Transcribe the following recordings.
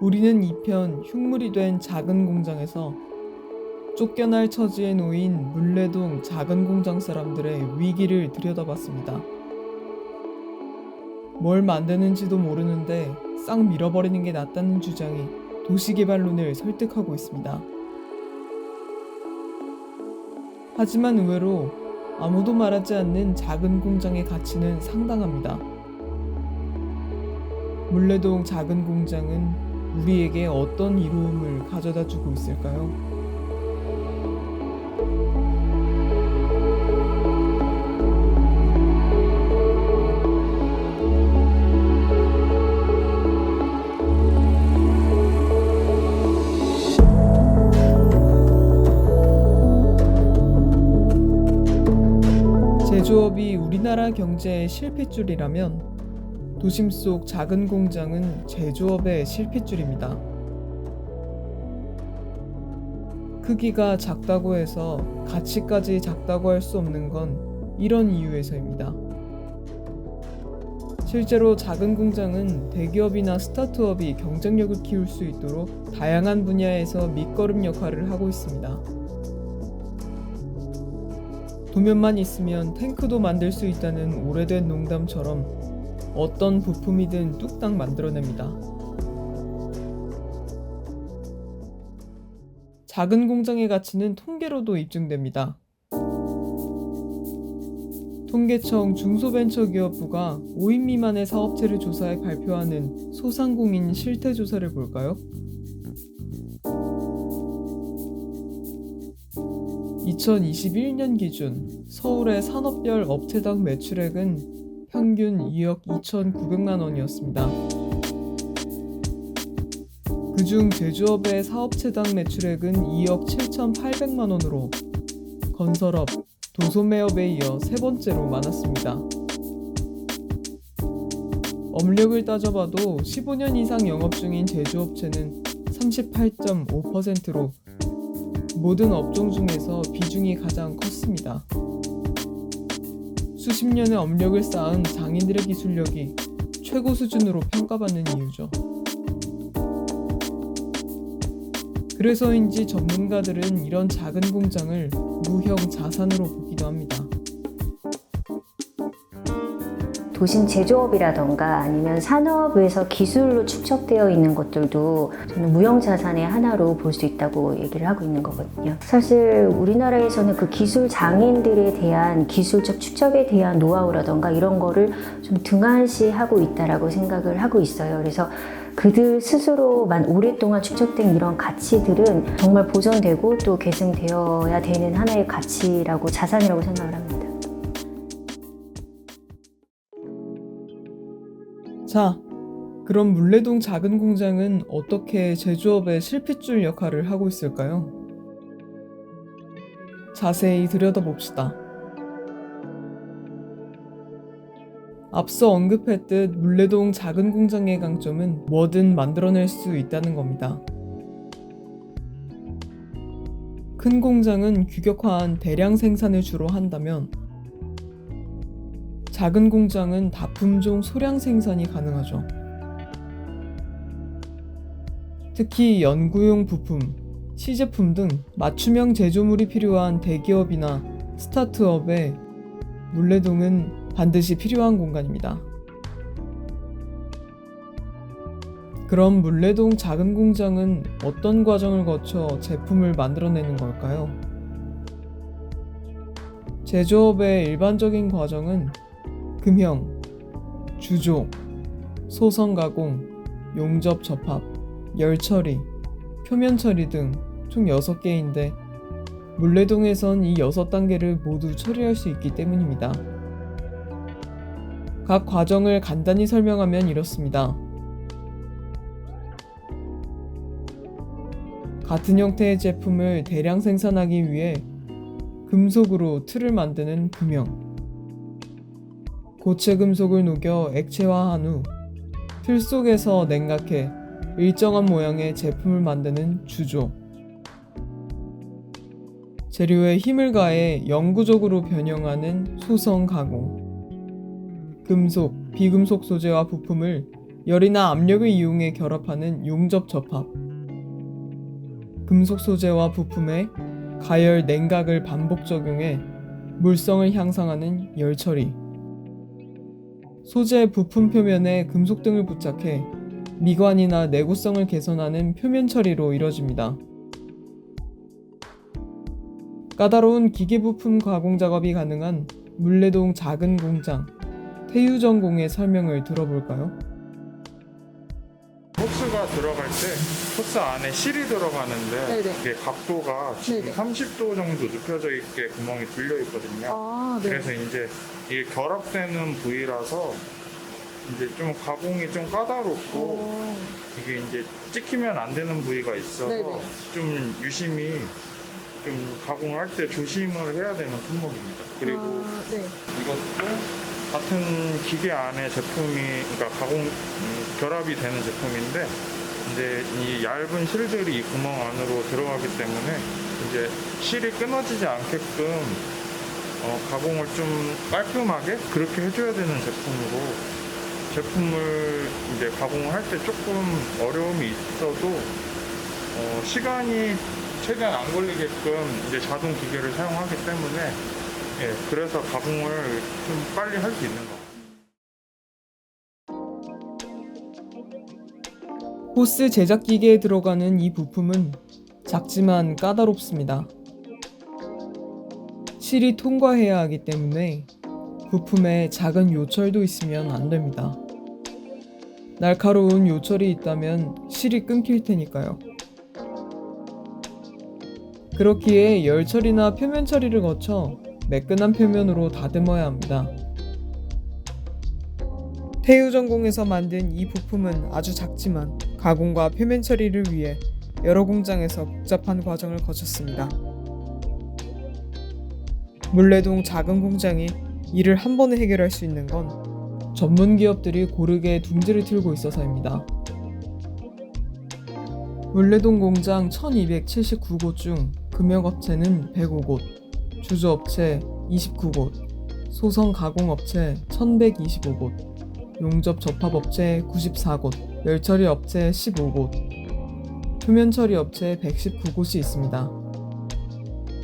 우리는 이편 흉물이 된 작은 공장에서 쫓겨날 처지에 놓인 물레동 작은 공장 사람들의 위기를 들여다봤습니다. 뭘 만드는지도 모르는데 싹 밀어버리는 게 낫다는 주장이 도시개발론을 설득하고 있습니다. 하지만 의외로 아무도 말하지 않는 작은 공장의 가치는 상당합니다. 물레동 작은 공장은 우리에게 어떤 이로움을 가져다 주고 있을까요? 제조업이 우리나라 경제의 실핏줄이라면 도심 속 작은 공장은 제조업의 실핏줄입니다. 크기가 작다고 해서 가치까지 작다고 할 수 없는 건 이런 이유에서입니다. 실제로 작은 공장은 대기업이나 스타트업이 경쟁력을 키울 수 있도록 다양한 분야에서 밑거름 역할을 하고 있습니다. 도면만 있으면 탱크도 만들 수 있다는 오래된 농담처럼 어떤 부품이든 뚝딱 만들어냅니다. 작은 공장의 가치는 통계로도 입증됩니다. 통계청 중소벤처기업부가 5인 미만의 사업체를 조사해 발표하는 소상공인 실태조사를 볼까요? 2021년 기준 서울의 산업별 업체당 매출액은 평균 2억 2,900만 원이었습니다. 그중 제조업의 사업체당 매출액은 2억 7,800만 원으로 건설업, 도소매업에 이어 세 번째로 많았습니다. 업력을 따져봐도 15년 이상 영업 중인 제조업체는 38.5%로 모든 업종 중에서 비중이 가장 컸습니다. 수십 년의 업력을 쌓은 장인들의 기술력이 최고 수준으로 평가받는 이유죠. 그래서인지 전문가들은 이런 작은 공장을 무형 자산으로 보기도 합니다. 도심 제조업이라던가 아니면 산업에서 기술로 축적되어 있는 것들도 저는 무형 자산의 하나로 볼 수 있다고 얘기를 하고 있는 거거든요. 사실 우리나라에서는 그 기술 장인들에 대한 기술적 축적에 대한 노하우라던가 이런 거를 좀 등한시하고 있다라고 생각을 하고 있어요. 그래서 그들 스스로만 오랫동안 축적된 이런 가치들은 정말 보존되고 또 계승되어야 되는 하나의 가치라고 자산이라고 생각을 합니다. 자, 그럼 물레동 작은 공장은 어떻게 제조업의 실핏줄 역할을 하고 있을까요? 자세히 들여다봅시다. 앞서 언급했듯 물레동 작은 공장의 강점은 뭐든 만들어낼 수 있다는 겁니다. 큰 공장은 규격화한 대량 생산을 주로 한다면 작은 공장은 다품종 소량 생산이 가능하죠. 특히 연구용 부품, 시제품 등 맞춤형 제조물이 필요한 대기업이나 스타트업에 물레동은 반드시 필요한 공간입니다. 그럼 물레동 작은 공장은 어떤 과정을 거쳐 제품을 만들어내는 걸까요? 제조업의 일반적인 과정은 금형, 주조, 소성 가공, 용접 접합, 열 처리, 표면 처리 등 총 6개인데 물레동에선 이 6단계를 모두 처리할 수 있기 때문입니다. 각 과정을 간단히 설명하면 이렇습니다. 같은 형태의 제품을 대량 생산하기 위해 금속으로 틀을 만드는 금형. 고체 금속을 녹여 액체화한 후 틀 속에서 냉각해 일정한 모양의 제품을 만드는 주조. 재료에 힘을 가해 영구적으로 변형하는 소성 가공. 금속, 비금속 소재와 부품을 열이나 압력을 이용해 결합하는 용접 접합. 금속 소재와 부품에 가열 냉각을 반복 적용해 물성을 향상하는 열 처리. 소재 부품 표면에 금속 등을 부착해 미관이나 내구성을 개선하는 표면 처리로 이뤄집니다. 까다로운 기계 부품 가공 작업이 가능한 물레동 작은 공장 태유전공의 설명을 들어볼까요? 호스가 들어갈 때 호스 안에 실이 들어가는데 네네. 이게 각도가 지금 네네. 30도 정도 눕혀져 있게 구멍이 뚫려 있거든요. 아, 네. 그래서 이제 이게 결합되는 부위라서 이제 좀 가공이 좀 까다롭고 오, 이게 이제 찍히면 안 되는 부위가 있어서 네네. 좀 유심히 좀 가공을 할때 조심을 해야 되는 품목입니다. 그리고 아, 네. 이것도 같은 기계 안에 제품이 그러니까 가공 음, 결합이 되는 제품인데 이제 이 얇은 실들이 이 구멍 안으로 들어가기 때문에 이제 실이 끊어지지 않게끔 어, 가공을 좀 깔끔하게 그렇게 해줘야 되는 제품으로 제품을 이제 가공을 할때 조금 어려움이 있어도 어, 시간이 최대한 안 걸리게끔 이제 자동 기계를 사용하기 때문에 예, 그래서 가공을 좀 빨리 할 수 있는 것 같아요. 호스 제작 기계에 들어가는 이 부품은 작지만 까다롭습니다. 실이 통과해야 하기 때문에 부품에 작은 요철도 있으면 안 됩니다. 날카로운 요철이 있다면 실이 끊길 테니까요. 그렇기에 열 처리나 표면 처리를 거쳐 매끈한 표면으로 다듬어야 합니다. 태유전공에서 만든 이 부품은 아주 작지만 가공과 표면 처리를 위해 여러 공장에서 복잡한 과정을 거쳤습니다. 물레동 작은 공장이 이를 한 번에 해결할 수 있는 건 전문 기업들이 고르게 둥지를 틀고 있어서입니다. 물레동 공장 1279곳 중 금역업체는 105곳, 주조업체 29곳, 소성 가공업체 1125곳, 용접 접합업체 94곳, 열처리 업체 15곳, 표면 처리 업체 119곳이 있습니다.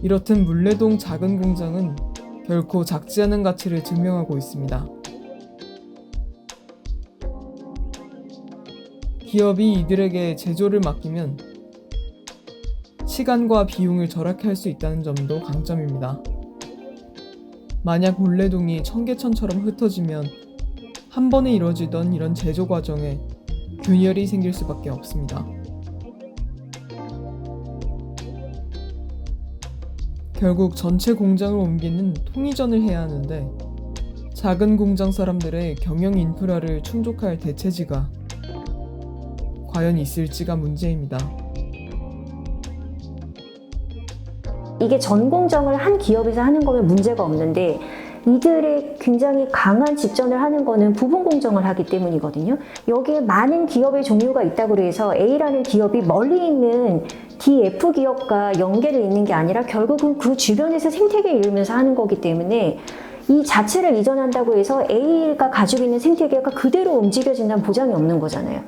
이렇듯 물레동 작은 공장은 결코 작지 않은 가치를 증명하고 있습니다. 기업이 이들에게 제조를 맡기면 시간과 비용을 절약할 수 있다는 점도 강점입니다. 만약 물레동이 청계천처럼 흩어지면 한 번에 이루어지던 이런 제조 과정에 균열이 생길 수밖에 없습니다. 결국 전체 공장을 옮기는 통이전을 해야 하는데 작은 공장 사람들의 경영 인프라를 충족할 대체지가 과연 있을지가 문제입니다. 이게 전 공정을 한 기업에서 하는 거면 문제가 없는데 이들이 굉장히 강한 집전을 하는 거는 부분 공정을 하기 때문이거든요. 여기에 많은 기업의 종류가 있다고 해서 A라는 기업이 멀리 있는 DF 기업과 연계를 있는 게 아니라 결국은 그 주변에서 생태계를 이루면서 하는 거기 때문에 이 자체를 이전한다고 해서 A가 가지고 있는 생태계가 그대로 움직여진다는 보장이 없는 거잖아요.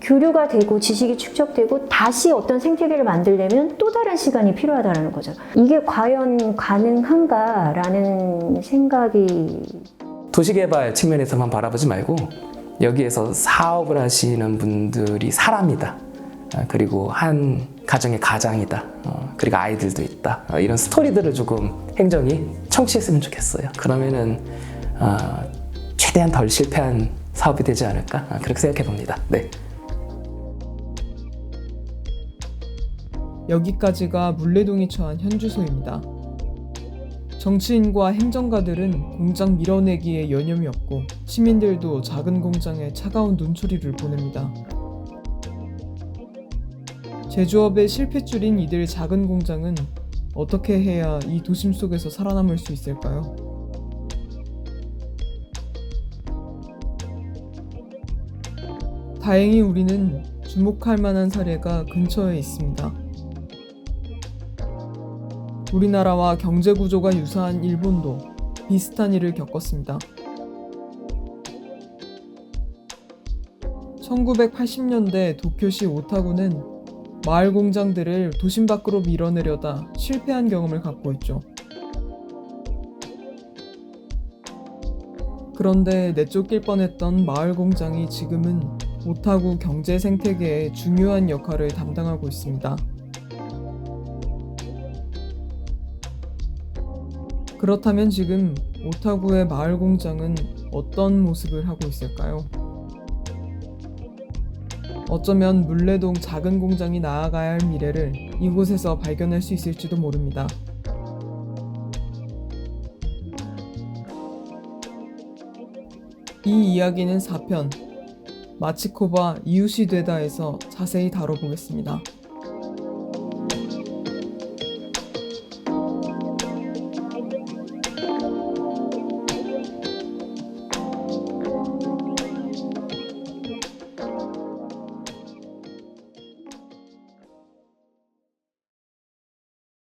교류가 되고 지식이 축적되고 다시 어떤 생태계를 만들려면 또 다른 시간이 필요하다는 거죠. 이게 과연 가능한가라는 생각이 도시개발 측면에서만 바라보지 말고 여기에서 사업을 하시는 분들이 사람이다. 아, 그리고 한 가정의 가장이다. 어, 그리고 아이들도 있다. 어, 이런 스토리들을 조금 행정이 청취했으면 좋겠어요. 그러면은 어, 최대한 덜 실패한 사업이 되지 않을까 아, 그렇게 생각해 봅니다. 네. 여기까지가 물레동이 처한 현 주소입니다. 정치인과 행정가들은 공장 밀어내기에 여념이 없고 시민들도 작은 공장에 차가운 눈초리를 보냅니다. 제조업의 실패줄인 이들 작은 공장은 어떻게 해야 이 도심 속에서 살아남을 수 있을까요? 다행히 우리는 주목할 만한 사례가 근처에 있습니다. 우리나라와 경제 구조가 유사한 일본도 비슷한 일을 겪었습니다. 1980년대 도쿄시 오타구는 마을 공장들을 도심 밖으로 밀어내려다 실패한 경험을 갖고 있죠. 그런데 내쫓길 뻔했던 마을 공장이 지금은 오타구 경제 생태계에 중요한 역할을 담당하고 있습니다. 그렇다면 지금 오타구의 마을 공장은 어떤 모습을 하고 있을까요? 어쩌면 물레동 작은 공장이 나아가야 할 미래를 이곳에서 발견할 수 있을지도 모릅니다. 이 이야기는 4편 마치코바 이웃이 되다에서 자세히 다뤄보겠습니다.